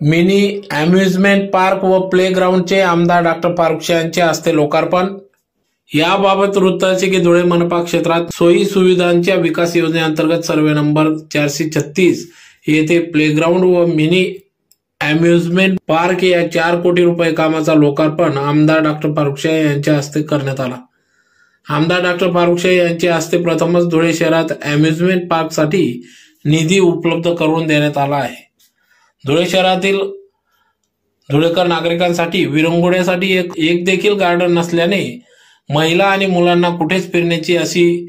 Mini amusement park व play ग्राउंडचे आमदार डॉक्टर फारुख यांचे हस्ते लोकार्पण. याबाबत वृत्ताचे की धुळे मनपा क्षेत्रात सोयी सुविधांच्या विकास योजनेअंतर्गत सर्वे नंबर चारशे छत्तीस येथे प्लेग्राऊंड व मिनी अम्युजमेंट पार्क या चार कोटी रुपये कामाचा लोकार्पण आमदार डॉक्टर फारुख यांच्या हस्ते करण्यात आला. आमदार डॉक्टर फारुख यांच्या हस्ते प्रथमच धुळे शहरात अम्युजमेंट पार्कसाठी निधी उपलब्ध करून देण्यात आला आहे. धुळे शहरातील धुळेकर नागरिकांसाठी विरंगुळ्यासाठी एक एक देखील गार्डन नसल्याने महिला आणि मुलांना कुठेच फिरण्याची अशी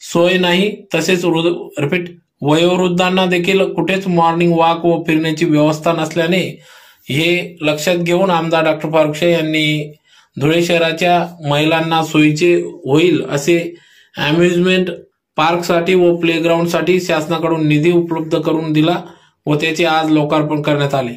सोय नाही. तसेच वृद्ध- रिपीट वयोवृद्धांना देखील कुठेच मॉर्निंग वॉक व फिरण्याची व्यवस्था नसल्याने हे लक्षात घेऊन आमदार डॉक्टर फारुख यांनी धुळे शहराच्या महिलांना सोयीचे होईल असे अम्युजमेंट पार्कसाठी व प्लेग्राऊंडसाठी शासनाकडून निधी उपलब्ध करून दिला. व त्याचे आज लोकार्पण करण्यात आले.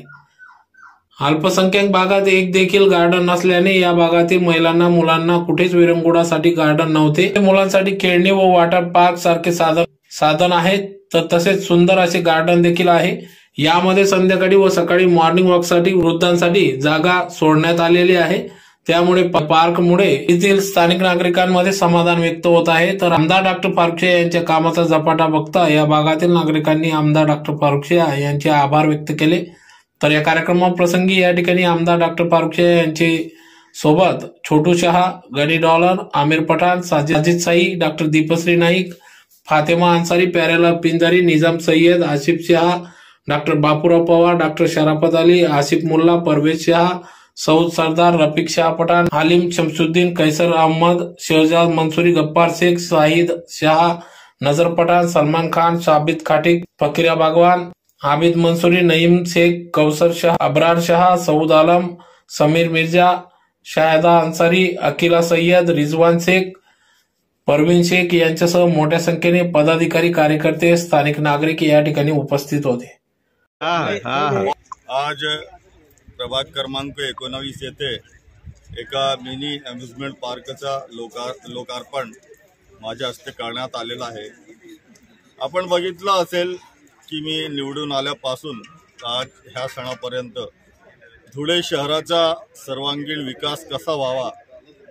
अल्पसंख्याक भागात एक देखील गार्डन नसल्याने या भागातील महिलांना मुलांना कुठेच विरंगुळासाठी गार्डन नव्हते. मुलांसाठी खेळणी व वॉटर पार्क सारखे साधन साधन आहेत. तर तसेच सुंदर असे गार्डन देखील आहे. यामध्ये संध्याकाळी व सकाळी मॉर्निंग वॉकसाठी वृद्धांसाठी जागा सोडण्यात आलेली आहे. त्यामुळे प- पार्कमुळे येथील स्थानिक नागरिकांमध्ये समाधान व्यक्त होत आहे. तर आमदार डॉक्टर फारुख यांच्या कामाचा झपाटा बघता या भागातील नागरिकांनी आमदार डॉक्टर फारुख यांचे आभार व्यक्त केले. तर या कार्यक्रमाप्रसंगी या ठिकाणी आमदार डॉक्टर फारुख यांचे सोबत Chhotu Shah Gani Dalar Aamir Pathan Sajid Sajid Sai doctor Deepshri Naik Fatema Ansari Pyarelal Pinjari Nizam Sayyad Asif Shah doctor Bapurao Pawar doctor Sharafat Ali Asif Mulla Pervez Shah Saud सरदार रफिक शाह पठाण हालिम शमसुद्दीन कैसर अहमद शहजाद मंसूरी गप्पार शेख शाहिद शहा नजर पठाण सलमान खान शाबिद खाटिक फकीरा बागवान हामिद मंसूरी नईम शेख कौसर शाह अबरार शाह सऊद आलम समीर मिर्जा शाहिदा अन्सारी अकिला सय्यद रिजवान शेख परवीन शेख यांच्यासह मोठ्या संख्येने पदाधिकारी कार्यकर्ते स्थानिक नागरिक या ठिकाणी उपस्थित होते. आज प्रभाग क्रमांक एकोणावीस येथे एका मिनी अम्युजमेंट पार्कचा लोकार लोकार्पण माझ्या हस्ते करण्यात आलेलं आहे. आपण बघितलं असेल की मी निवडून आल्यापासून आज ह्या सणापर्यंत धुळे शहराचा सर्वांगीण विकास कसा व्हावा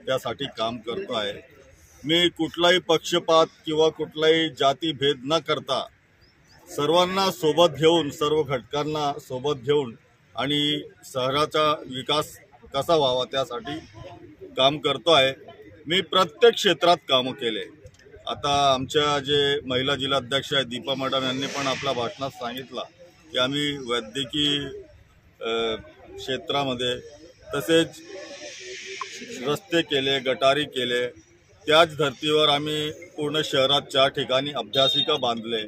त्यासाठी काम करतो आहे. मी कुठलाही पक्षपात किंवा कुठलाही जातीभेद न करता सर्वांना सोबत घेऊन सर्व घटकांना सोबत घेऊन आणि शहराचा विकास कसा व्हावा त्यासाठी काम करतो आहे. मी प्रत्येक क्षेत्रात कामं केले. आता आमच्या जे महिला जिल्हाध्यक्ष आहेत दीपा मॅडम यांनी पण आपल्या भाषणात सांगितला की आम्ही वैद्यकीय क्षेत्रामध्ये तसेच रस्ते केले गटारी केले. त्याच धर्तीवर आम्ही पूर्ण शहरात चार ठिकाणी अभ्यासिका बांधले.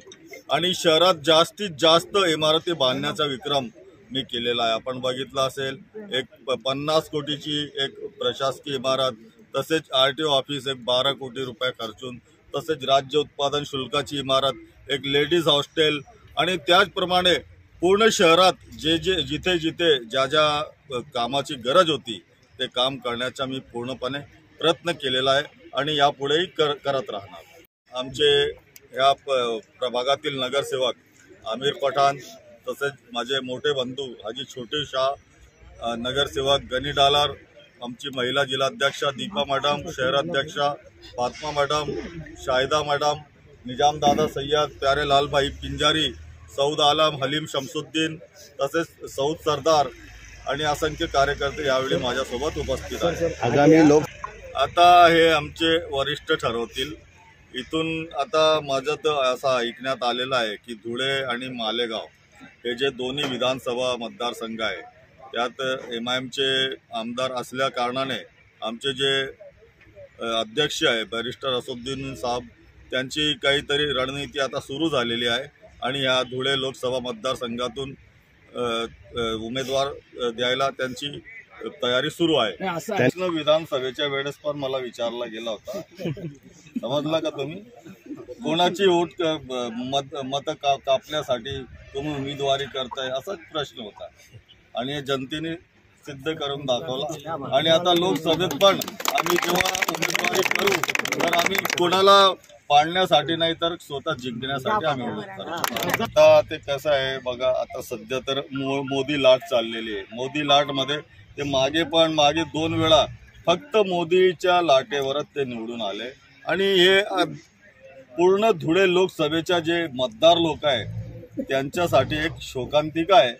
आणि शहरात जास्तीत जास्त इमारती बांधण्याचा विक्रम मी केलेला आहे. आपण बघितलं असेल एक प- पन्नास कोटीची एक प्रशासकीय इमारत तसेच आर टी ओ ऑफिस एक बारा कोटी रुपये खर्चून तसेच राज्य उत्पादन शुल्काची इमारत एक लेडीज हॉस्टेल आणि त्याचप्रमाणे पूर्ण शहरात जे जे जिथे जिथे ज्या ज्या कामाची गरज होती ते काम करण्याचा मी पूर्णपणे प्रयत्न केलेला आहे आणि यापुढेही कर करत राहणार. आमचे या प प्रभागातील नगरसेवक आमिर पठाण तसेच माझे मोठे बंधू हाजी छोटे शाह नगरसेवक गनी डालार आमची महिला जिल्हाध्यक्षा दीपा मॅडम शहराध्यक्षा फात्मा मॅडम शाहिदा मॅडम निजामदादा सय्यद प्यारे लालभाई पिंजारी सौद आलम हलीम शमसुद्दीन तसेच सौद सरदार आणि असंख्य कार्यकर्ते यावेळी माझ्यासोबत उपस्थित आहेत. आगामी लोक आता हे आमचे वरिष्ठ ठरवतील. इथून आता माझं तर असं ऐकण्यात आलेलं आहे की धुळे आणि मालेगाव हे जे दोन्ही विधानसभा मतदारसंघ आहे त्यात एम आय एमचे आमदार असल्या कारणाने आमचे जे अध्यक्ष आहे बॅरिस्टर असुद्दीन साहेब त्यांची काहीतरी रणनीती आता सुरू झालेली आहे आणि या धुळे लोकसभा मतदारसंघातून उमेदवार द्यायला त्यांची तयारी सुरू आहे. प्रश्न विधानसभेच्या वेळेस पण मला विचारला गेला होता. समजला का तुम्ही? कोणाची ब- मत मत का कापण्यासाठी तुम्ही उमेदवारी करताय असाच प्रश्न होता. आणि जनतेने सिद्ध करून दाखवला. आणि आता लोकसभेत पण आम्ही जेव्हा उमेदवारी करू तर आम्ही कोणाला पाळण्यासाठी नाही तर स्वतः जिंकण्यासाठी आम्ही आता ते कसं आहे बघा आता सध्या तर मो- मोदी लाट चाललेली आहे. मोदी लाटमध्ये ते मागे पण मागे दोन वेळा फक्त मोदीच्या लाटेवरच ते निवडून आले. आणि हे पूर्ण धुळे लोकसभेच्या जे मतदार लोक आहेत त्यांच्यासाठी एक शोकांतिका आहे.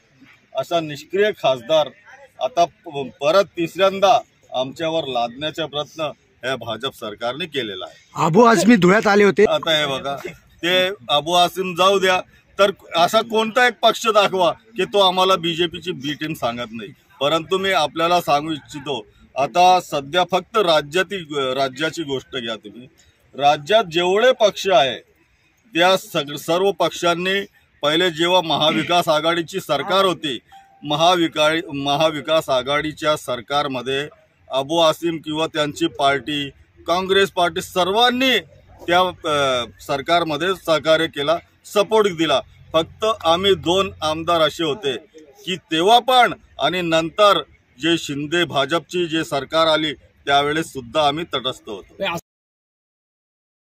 असा निष्क्रिय खासदार आता परत तिसऱ्यांदा आमच्यावर लादण्याचा प्रयत्न या भाजप सरकारने केलेला आहे. आबू आझमी धुळ्यात आले होते. आता हे बघा ते अबू आसिम जाऊ द्या. तर असा कोणता एक पक्ष दाखवा की तो आम्हाला बीजेपीची बी टीम सांगत नाही. परंतु मी आपल्याला सांगू इच्छितो आता सध्या फक्त राज्यातील राज्याची गोष्ट घ्या तुम्ही. राज्यात जेवढे पक्ष आहे त्या सग सर्व पक्षांनी पहिले जेव्हा महाविकास आघाडीची सरकार होती महाविका महाविकास आघाडीच्या सरकारमध्ये अबू आसिम किंवा त्यांची पार्टी काँग्रेस पार्टी सर्वांनी त्या सरकारमध्ये सहकार्य केला सपोर्ट दिला. फक्त आम्ही दोन आमदार असे होते की तेव्हा पण आणि नंतर जे शिंदे भाजपची जे सरकार आली त्यावेळेस सुद्धा आम्ही तटस्थ होतो.